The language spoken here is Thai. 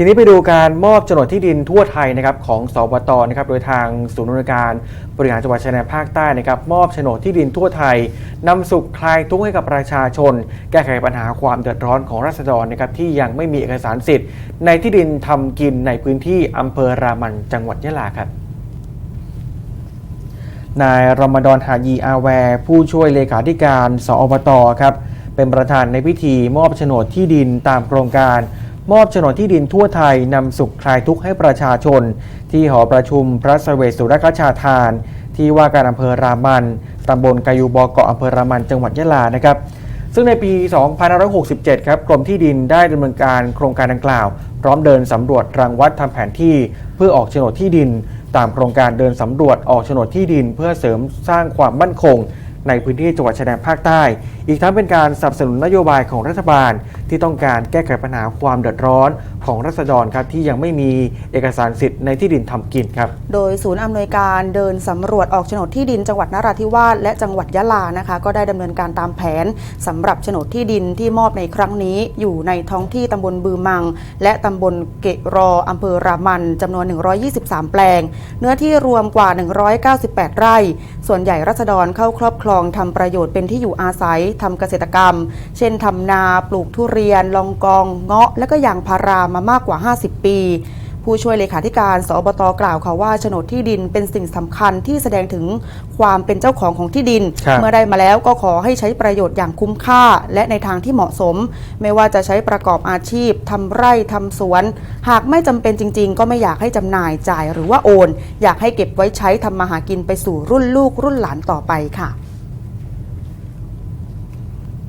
ทีนี้ไปดูการมอบโฉนดที่ดินทั่วไทยนะครับของสบตนะครับโดยทางศูนย์อำนวยการบริหารจังหวัดชายแดนภาคใต้นะครับมอบโฉนดที่ดินทั่วไทยนำสุขคลายทุกข์ให้กับประชาชน แก้ไขปัญหาความเดือดร้อนของราษฎรนะครับที่ยังไม่มีเอกสารสิทธิ์ ในที่ดินทำกินในพื้นที่อำเภอรามันจังหวัดยะลาครับนายรมฎอนฮายีอาแวร์ผู้ช่วยเลขาธิการสอบตครับเป็นประธานในพิธีมอบโฉนดที่ดินตามโครงการ มอบโฉนดที่ดินทั่วไทยนำสุขคลายทุกข์ให้ประชาชน ที่หอประชุมพระสเวสสุรคชาทาน ที่ว่าการอำเภอรามันตำบลกายูบอเกาะอำเภอรามันจังหวัดยะลานะครับซึ่งในปี 2567 ครับ กรมที่ดินได้ดำเนินการโครงการดังกล่าว พร้อมเดินสำรวจรังวัดทำแผนที่ เพื่อออกโฉนดที่ดิน ตามโครงการเดินสำรวจออกโฉนดที่ดิน เพื่อเสริมสร้างความมั่นคง ในพื้นที่จังหวัดชายแดนภาคใต้ อีกทั้งเป็นการสนับสนุนนโยบายของรัฐบาล ที่ต้องการแก้ไขปัญหาความเดือดร้อนของรัษฎรครับที่ยังไม่มีเอกสารสิทธิ์ในที่ดินทำกินครับ โดยศูนย์อำนวยการเดินสำรวจออกโฉนดที่ดินจังหวัดนราธิวาสและจังหวัดยะลานะคะ ก็ได้ดำเนินการตามแผนสำหรับโฉนดที่ดินที่มอบในครั้งนี้ อยู่ในท้องที่ตำบลบือมัง และตำบลเกะรออำเภอรามันจำนวน 123 แปลง เนื้อที่รวมกว่า 198 ไร่ ส่วนใหญ่รัษฎรเข้าครอบครองทำประโยชน์เป็นที่อยู่อาศัยทำเกษตรกรรม เช่นทำนาปลูกทุเรียน ลองกอง เงาะ และก็ยางพารามามากกว่า 50 ปีผู้ช่วยเลขาธิการ สอบตกล่าวค่ะว่าโฉนดที่ดินเป็นสิ่งสำคัญที่แสดงถึงความเป็นเจ้าของของที่ดินครับเมื่อได้มาแล้วก็ขอให้ใช้ประโยชน์อย่างคุ้มค่า และในทางที่เหมาะสม ไม่ว่าจะใช้ประกอบอาชีพทำไร่ทำสวน หากไม่จำเป็นจริง ๆ ก็ไม่อยากให้จำหน่ายจ่ายหรือว่าโอน อยากให้เก็บไว้ใช้ทำมาหากินไปสู่รุ่นลูกรุ่นหลานต่อไปค่ะ